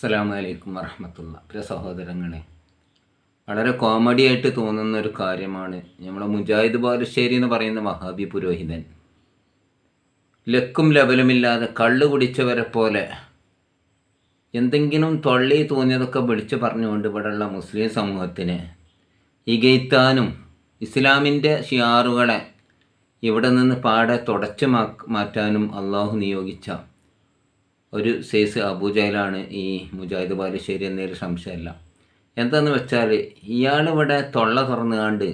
അസ്സലാമു അലൈക്കും വറഹമത്തുള്ള. പ്രിയ സഹോദരങ്ങളെ വളരെ കോമഡി ആയിട്ട് തോന്നുന്ന ഒരു കാര്യമാണ് നമ്മളെ മുജാഹിദ് ബാലുശ്ശേരി എന്ന് പറയുന്ന വഹാബി പുരോഹിതൻ. ലക്കും ലബലുമില്ലാതെ കള്ളു കുടിച്ചവരെ പോലെ എന്തെങ്കിലും തൊള്ളി തോന്നിയതൊക്കെ വിളിച്ചു പറഞ്ഞുകൊണ്ട് ഇവിടെയുള്ള മുസ്ലിം സമൂഹത്തിന് ഇകയ്ത്താനും ഇസ്ലാമിന്റെ ഷിയാറുകളെ ഇവിടെ നിന്ന് പാടെ തുടച്ചു മാറ്റാനും അള്ളാഹു നിയോഗിച്ച ഒരു സൈസ് അബുജയിലാണ് ഈ മുജാഹിദ് ബാലുശ്ശേരി എന്നൊരു സംശയമല്ല. എന്താന്ന് വെച്ചാൽ ഇയാളിവിടെ തൊള്ള തുറന്നുകാണ്ട്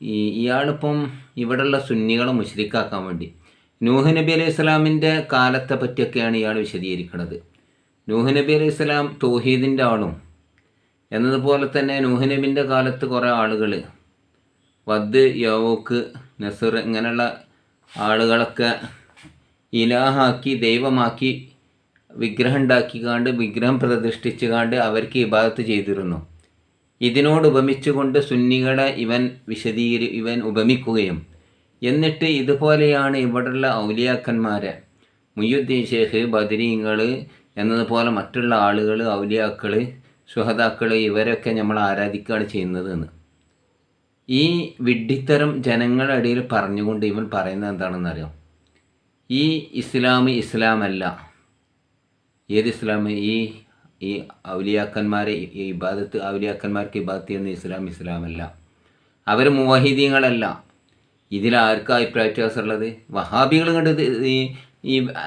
ഈ ഇയാളിപ്പം ഇവിടെയുള്ള സുന്നികളെ മുശ്രിക്കാക്കാൻ വേണ്ടി നൂഹ് നബി അലൈഹി ഇസ്ലാമിന്റെ കാലത്തെ പറ്റിയൊക്കെയാണ് ഇയാൾ വിശദീകരിക്കുന്നത് നൂഹ് നബി അലൈഹി ഇസ്ലാം തോഹീദിന്റെ ആളും എന്നതുപോലെ തന്നെ നൂഹ് നബിന്റെ കാലത്ത് കുറേ ആളുകൾ വദ് യോക്ക് നസുർ ഇങ്ങനെയുള്ള ആളുകളൊക്കെ ഇലാഹാക്കി ദൈവമാക്കി വിഗ്രഹം ഉണ്ടാക്കിക്കാണ്ട് വിഗ്രഹം പ്രതിഷ്ഠിച്ചു കാണ്ട് അവർക്ക് ഇബാദത്ത് ചെയ്തിരുന്നു. ഇതിനോട് ഉപമിച്ചുകൊണ്ട് സുന്നികളെ ഇവൻ വിശദീകരി ഇവൻ ഉപമിക്കുകയും. എന്നിട്ട് ഇതുപോലെയാണ് ഇവിടെയുള്ള ഔലിയാക്കന്മാരെ. മുയ്യുദ്ദീൻ ഷേഖ് ബദരീങ്ങൾ എന്നതുപോലെ മറ്റുള്ള ആളുകൾ ഔലിയാക്കൾ സുഹതാക്കൾ ഇവരൊക്കെ നമ്മൾ ആരാധിക്കുകയാണ് ചെയ്യുന്നത് എന്ന് ഈ വിഡ്ഢിത്തരം ജനങ്ങളുടെ ഇടയിൽ പറഞ്ഞുകൊണ്ട് ഇവൻ പറയുന്നത് എന്താണെന്നറിയാം? ഈ ഇസ്ലാം ഇസ്ലാമല്ല. ഏത് ഇസ്ലാം ഈ ഈ ഔലിയാക്കന്മാരെ ഈ ഇബാദത്ത് ഔലിയാക്കന്മാർക്ക് ഇബാദത്ത് ചെയ്യുന്ന ഇസ്ലാം ഇസ്ലാമല്ല. അവർ മുവാഹിദീങ്ങളല്ല. ഇതിൽ ആർക്കാ അഭിപ്രായ വ്യത്യാസമുള്ളത്? വഹാബികൾ കണ്ട് ഈ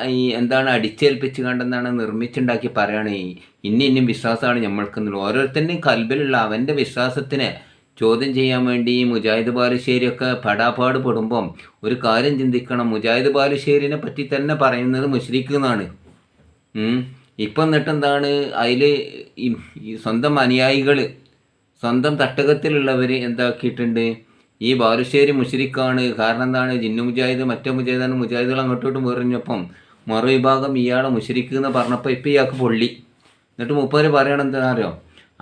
ഈ എന്താണ് അടിച്ചേൽപ്പിച്ച് കണ്ടെന്നാണ് നിർമ്മിച്ചുണ്ടാക്കി പറയുകയാണ് ഈ ഇന്ന ഇന്നും വിശ്വാസമാണ് നമ്മൾക്കെന്നുള്ളത് ഓരോരുത്തരുടെയും കൽബിലുള്ള അവന്റെ വിശ്വാസത്തിനെ ചോദ്യം ചെയ്യാൻ വേണ്ടി ഈ മുജാഹിദ് ബാലുശ്ശേരിയൊക്കെ പടാപാട് പെടുമ്പം ഒരു കാര്യം ചിന്തിക്കണം. മുജാഹിദ് ബാലുശ്ശേരിനെ പറ്റി തന്നെ പറയുന്നത് മുഷ്രീഖ് എന്നാണ്. ഇപ്പം എന്നിട്ട് എന്താണ്? അതിൽ സ്വന്തം അനുയായികൾ സ്വന്തം തട്ടകത്തിലുള്ളവർ എന്താക്കിയിട്ടുണ്ട്? ഈ ബാലുശ്ശേരി മുഷരിക്കാണ്. കാരണം എന്താണ്? ജിന്നു മുജാഹിദ് മറ്റേ മുജാഹിദാണ്. മുജാഹിദുകൾ അങ്ങോട്ടോട്ടും മറു മറുവിഭാഗം ഇയാളെ മുഷരിക്ക് എന്ന് പറഞ്ഞപ്പോൾ ഇപ്പം ഇയാൾക്ക് പൊള്ളി. എന്നിട്ട് മുപ്പര് പറയണം എന്താ അറിയോ?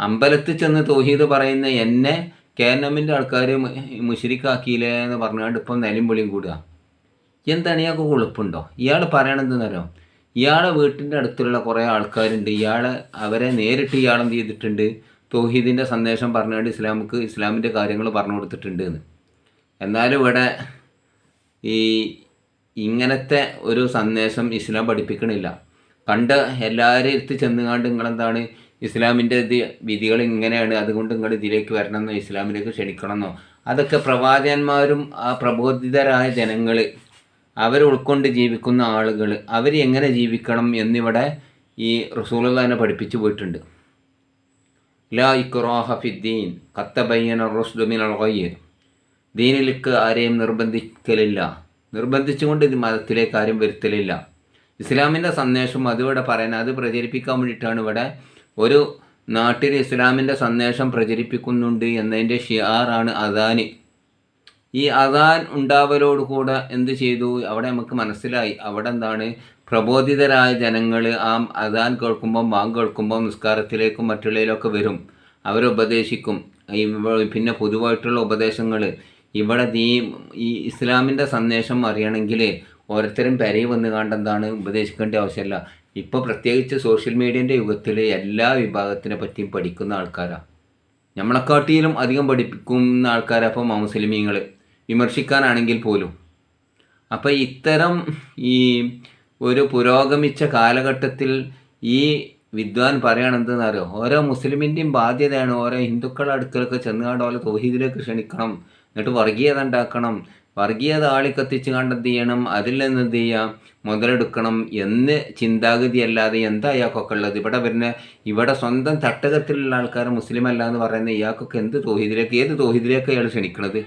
അമ്പലത്തിൽ ചെന്ന് തോഹീദ് പറയുന്ന എന്നെ കേരളമിന്റെ ആൾക്കാർ മുഷരിക്കാക്കിയില്ലേ എന്ന് പറഞ്ഞുകൊണ്ട് ഇപ്പം നിലയും പൊളിയും കൂടുക. എന്താണ് ഇയാൾക്ക് കുഴപ്പമുണ്ടോ ഇയാൾ പറയണതെന്നറിയോ ഇയാളെ വീട്ടിന്റെ അടുത്തുള്ള കുറേ ആൾക്കാരുണ്ട്. ഇയാളെ അവരെ നേരിട്ട് ഇയാൾ എന്ത് ചെയ്തിട്ടുണ്ട്? തോഹീദിന്റെ സന്ദേശം പറഞ്ഞുകൊണ്ട് ഇസ്ലാമിക്ക് ഇസ്ലാമിന്റെ കാര്യങ്ങൾ പറഞ്ഞു കൊടുത്തിട്ടുണ്ട് എന്ന്. എന്നാലും ഇവിടെ ഈ ഇങ്ങനത്തെ ഒരു സന്ദേശം ഇസ്ലാം പഠിപ്പിക്കണില്ല. കണ്ട് എല്ലാവരും എടുത്ത് ചെന്നുകാണ്ട് നിങ്ങളെന്താണ്? ഇസ്ലാമിന്റെ വിധികൾ ഇങ്ങനെയാണ്. അതുകൊണ്ട് നിങ്ങൾ ഇതിലേക്ക് വരണമെന്നോ ഇസ്ലാമിലേക്ക് ക്ഷണിക്കണമെന്നോ? അതൊക്കെ പ്രവാചകന്മാരും ആ പ്രബോധിതരായ ജനങ്ങൾ അവർ ഉൾക്കൊണ്ട് ജീവിക്കുന്ന ആളുകൾ അവർ എങ്ങനെ ജീവിക്കണം എന്നിവിടെ ഈ റസൂൽ തന്നെ പഠിപ്പിച്ചു പോയിട്ടുണ്ട്. ലാ ഇക്റാഹ ഫിദ്ദീൻ കത്തബയ്യന റുസ്ദുമിൻ മിനൽ ഗയ്യ്. ദീനിലേക്ക് ആരെയും നിർബന്ധിക്കലില്ല. നിർബന്ധിച്ചുകൊണ്ട് ഇത് മതത്തിലേക്ക് ആരും വരുത്തലില്ല. ഇസ്ലാമിന്റെ സന്ദേശം അതിവിടെ പറയാൻ അത് പ്രചരിപ്പിക്കാൻ വേണ്ടിയിട്ടാണ് ഇവിടെ ഒരു നാട്ടിൽ ഇസ്ലാമിന്റെ സന്ദേശം പ്രചരിപ്പിക്കുന്നുണ്ട് എന്നതിന്റെ ഷിയാറാണ് അദാന്. ഈ അദാൻ ഉണ്ടാവലോടുകൂടെ എന്ത് ചെയ്തു? അവിടെ നമുക്ക് മനസ്സിലായി. അവിടെ എന്താണ്? പ്രബോധിതരായ ജനങ്ങൾ ആ അദാൻ കേൾക്കുമ്പം വാങ് കേൾക്കുമ്പം നിസ്കാരത്തിലേക്കും മറ്റുള്ളതിലൊക്കെ വരും. അവരുപദേശിക്കും പിന്നെ പൊതുവായിട്ടുള്ള ഉപദേശങ്ങൾ ഇവിടെ നീ ഈ ഇസ്ലാമിന്റെ സന്ദേശം അറിയണമെങ്കിൽ ഓരോരുത്തരും പെരയിൽ വന്ന് കണ്ടെന്താണ് ഉപദേശിക്കേണ്ട ആവശ്യമില്ല. ഇപ്പോൾ പ്രത്യേകിച്ച് സോഷ്യൽ മീഡിയന്റെ യുഗത്തിൽ എല്ലാ വിഭാഗത്തിനെ പറ്റിയും പഠിക്കുന്ന ആൾക്കാരാണ് നമ്മളെക്കാട്ടിലും അധികം പഠിപ്പിക്കുന്ന ആൾക്കാരാണ് അപ്പോൾ മുസ്ലിമീങ്ങൾ വിമർശിക്കാനാണെങ്കിൽ പോലും. അപ്പോൾ ഇത്തരം ഈ ഒരു പുരോഗമിച്ച കാലഘട്ടത്തിൽ ഈ വിദ്വാൻ പറയണെന്തെന്ന് അറിയോ ഓരോ മുസ്ലിമിന്റെയും ബാധ്യതയാണ് ഓരോ ഹിന്ദുക്കളുടെ അടുക്കലൊക്കെ ചെന്നുകാണ്ട് ഓരോ തോഹീദിലേക്ക് ക്ഷണിക്കണം. എന്നിട്ട് വർഗീയത ഉണ്ടാക്കണം. വർഗീയത ആളിക്കത്തിച്ച് കണ്ട് എന്ത് ചെയ്യണം? അതിൽ നിന്ന് എന്ത് ചെയ്യാം? മുതലെടുക്കണം എന്ന് ചിന്താഗതി അല്ലാതെ എന്താ ഇയാൾക്കൊക്കെ ഉള്ളത്? ഇവിടെ വരുന്ന ഇവിടെ സ്വന്തം തട്ടകത്തിലുള്ള ആൾക്കാർ മുസ്ലിം അല്ല എന്ന് പറയുന്ന ഇയാൾക്കൊക്കെ എന്ത് തോഹീദിലേക്ക് ഏത് തോഹീദിലേക്ക് ഇയാൾ ക്ഷണിക്കണത്?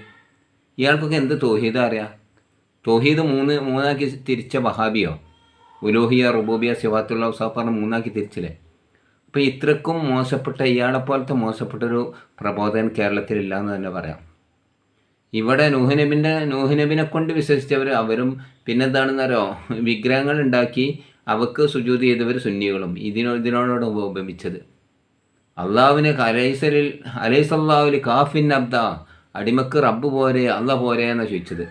ഇയാൾക്കൊക്കെ എന്ത് തോഹീദ് അറിയാം? തോഹീദ് മൂന്ന് മൂന്നാക്കി തിരിച്ച വഹാബിയോ? ഉലോഹിയ റുബോബിയ സിവാത്തുള്ള ഉസാഫാറിന് മൂന്നാക്കി തിരിച്ചില്ലേ? അപ്പോൾ ഇത്രക്കും മോശപ്പെട്ട ഇയാളെപ്പോലത്തെ മോശപ്പെട്ടൊരു പ്രബോധകൻ കേരളത്തിലില്ല എന്ന് തന്നെ പറയാം. ഇവിടെ നൂഹനബിന്റെ നൂഹനബിനെ കൊണ്ട് വിശ്വസിച്ചവർ അവരും പിന്നെ പിന്നെന്താണെന്നറിയോ? വിഗ്രഹങ്ങൾ ഉണ്ടാക്കി അവക്ക് സുജൂതി ചെയ്തവർ സുന്നികളും. ഇതിനോ ഇതിനോടോട് ഉപമിച്ചത്. അള്ളാഹുവിനെ അലൈസലിൽ അലൈസല്ലാവിൽ കാഫിൻ അബ്ദ അടിമക്ക് റബ്ബ് പോരെ അല്ല പോരെ എന്നാണ് ചോദിച്ചത്.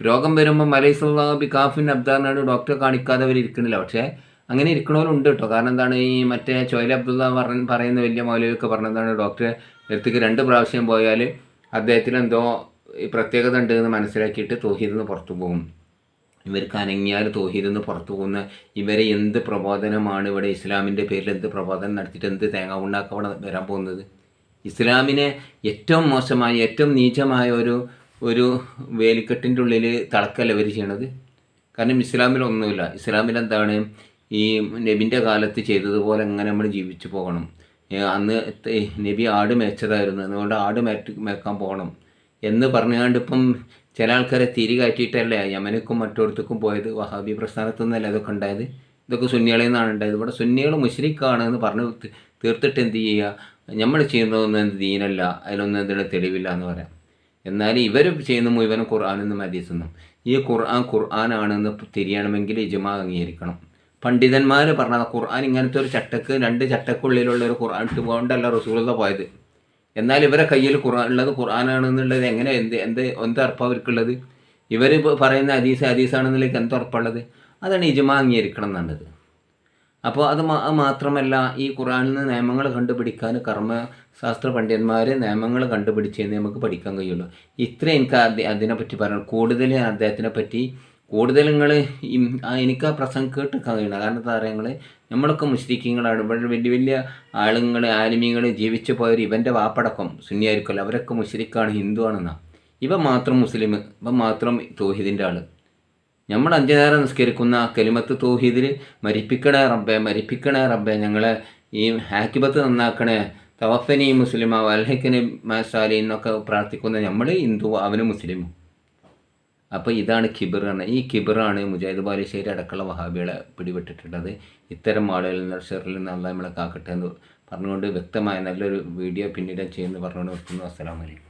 രോഗം വരുമ്പോൾ മലൈസുല്ലാബി കാഫിൻ അബ്ദാറിനാണ് ഡോക്ടറെ കാണിക്കാതെ അവർ ഇരിക്കണില്ല പക്ഷേ അങ്ങനെ ഇരിക്കണവരുണ്ട് കേട്ടോ. കാരണം എന്താണ് ഈ മറ്റേ ചോയ്ല അബ്ദുള്ള പറഞ്ഞ പറയുന്ന വലിയ മൗലവിയൊക്കെ പറഞ്ഞതാണ് ഡോക്ടറെ അടുത്തേക്ക് രണ്ട് പ്രാവശ്യം പോയാൽ അദ്ദേഹത്തിന് എന്തോ പ്രത്യേകത ഉണ്ട് എന്ന് മനസ്സിലാക്കിയിട്ട് തോഹീദിൽ നിന്ന് പുറത്തു പോകും. ഇവർക്ക് അനങ്ങിയാൽ തോഹീദിൽ നിന്ന് പുറത്തു പോകുന്ന ഇവരെ എന്ത് പ്രബോധനമാണ് ഇവിടെ ഇസ്ലാമിന്റെ പേരിൽ എന്ത് പ്രബോധനം നടത്തിയിട്ട് എന്ത് തേങ്ങ ഉണ്ടാക്കാൻ ഇവിടെ വരാൻ പോകുന്നത്? ഇസ്ലാമിനെ ഏറ്റവും മോശമായ ഏറ്റവും നീചമായ ഒരു ഒരു വേലിക്കെട്ടിന്റെ ഉള്ളിൽ തളക്കല്ല അവർ ചെയ്യണത്? കാരണം ഇസ്ലാമിൽ ഒന്നുമില്ല. ഇസ്ലാമിൽ എന്താണ്? ഈ നബിന്റെ കാലത്ത് ചെയ്തതുപോലെ അങ്ങനെ നമ്മൾ ജീവിച്ചു പോകണം? അന്ന് നബി ആട് മേച്ചതായിരുന്നു. അതുകൊണ്ട് ആട് മേറ്റ് മേക്കാൻ പോകണം എന്ന് പറഞ്ഞുകൊണ്ട് ഇപ്പം ചില ആൾക്കാരെ തിരി കയറ്റിയിട്ടല്ലേ യമനക്കും മറ്റോടത്തേക്കും പോയത്? വഹാബി പ്രസ്ഥാനത്തു നിന്നല്ലേ അതൊക്കെ ഉണ്ടായത്? ഇതൊക്കെ സുന്നികളിൽ നിന്നാണ് ഉണ്ടായത്. ഇവിടെ സുന്നികൾ മുസ്ലിക്കാണ് എന്ന് പറഞ്ഞ് തീർത്തിട്ട് എന്ത് ചെയ്യുക? നമ്മൾ ചെയ്യുന്നതൊന്നും എന്ത് ദീനല്ല അതിലൊന്നും എന്തിനും തെളിവില്ല എന്ന് പറയാം. എന്നാൽ ഇവർ ചെയ്യുന്ന മുഴുവനും ഖുർആാനെന്നും ഹദീസെന്നും. ഈ ഖുർആൻ ഖുർആനാണെന്ന് തിരിയണമെങ്കിൽ ഇജുമാ അംഗീകരിക്കണം. പണ്ഡിതന്മാർ പറഞ്ഞത് ഖുർആൻ ഇങ്ങനത്തെ ഒരു ചട്ടക്ക് രണ്ട് ചട്ടക്കുള്ളിലുള്ള ഒരു ഖുർആൻ ഇട്ട് പോകണ്ടല്ല റസൂലത പോയത്. എന്നാൽ ഇവരെ കയ്യിൽ ഖുർആൻ ഉള്ളത് ഖുർആനാണെന്നുള്ളത് എങ്ങനെ എന്ത് എന്ത് എന്തർപ്പം അവർക്കുള്ളത് ഇവർ പറയുന്ന ഹദീസ് ഹദീസാണെന്നുള്ളത് എന്തുറപ്പുള്ളത് അതാണ് ഇജുമാ അംഗീകരിക്കണം എന്നുള്ളത്. അപ്പോൾ അത് മാത്രമല്ല ഈ ഖുറാനിൽ നിന്ന് നിയമങ്ങൾ കണ്ടുപിടിക്കാൻ കർമ്മശാസ്ത്ര പണ്ഡിതന്മാർ നിയമങ്ങൾ കണ്ടുപിടിച്ചെന്ന് നമുക്ക് പഠിക്കാൻ കഴിയുള്ളൂ. ഇത്ര എനിക്ക് അതി- അതിനെപ്പറ്റി പറയണം കൂടുതൽ അദ്ദേഹത്തിനെ പറ്റി കൂടുതൽ നിങ്ങൾ എനിക്ക് ആ പ്രസംഗം കേട്ട് കഴിയണം കാരണം എന്താ പറയുക നിങ്ങൾ നമ്മളൊക്കെ മുസ്ലിക്കങ്ങളാണ്. ഇവിടെ വലിയ വലിയ ആളുങ്ങൾ ആലിമീങ്ങൾ ജീവിച്ചു പോയവർ ഇവന്റെ വാപ്പടക്കം സുന്നിയായിരിക്കുമല്ലോ. അവരൊക്കെ മുസ്ലിക്കാണ് ഹിന്ദു ആണെന്നാണ് ഇവ മാത്രം മുസ്ലിം ഇവ മാത്രം തോഹിദിന്റെ ആൾ നമ്മൾ അഞ്ചു നേരം നിസ്കരിക്കുന്ന കെലിമത്ത് തൗഹീദിൽ മരിപ്പിക്കണേ റബ്ബെ മരിപ്പിക്കണേ റബ്ബെ ഞങ്ങളെ ഈ ഹാക്കിബത്ത് നന്നാക്കണേ തവഫനി മുസ്ലിമ വൽഹക്കിന് മസാലി എന്നൊക്കെ പ്രാർത്ഥിക്കുന്ന നമ്മൾ ഹിന്ദു അവന് മുസ്ലിം. അപ്പോൾ ഇതാണ് കിബിർ എന്ന് ഈ കിബിറാണ് മുജാഹിദ് ബാലുശ്ശേരി അടക്കമുള്ള വഹാബികളെ പിടിപെട്ടിട്ടുള്ളത്. ഇത്തരം ആളുകളിൽ നിന്ന് ഷെറിൽ നിന്ന് അള്ളാഹ് നമ്മളെ കാക്കട്ടെ എന്ന് പറഞ്ഞുകൊണ്ട് വ്യക്തമായ നല്ലൊരു വീഡിയോ പിന്നീട് ചെയ്യുമെന്ന് പറഞ്ഞുകൊണ്ട് നിർത്തുന്നു. അസ്സലാമലൈക്കും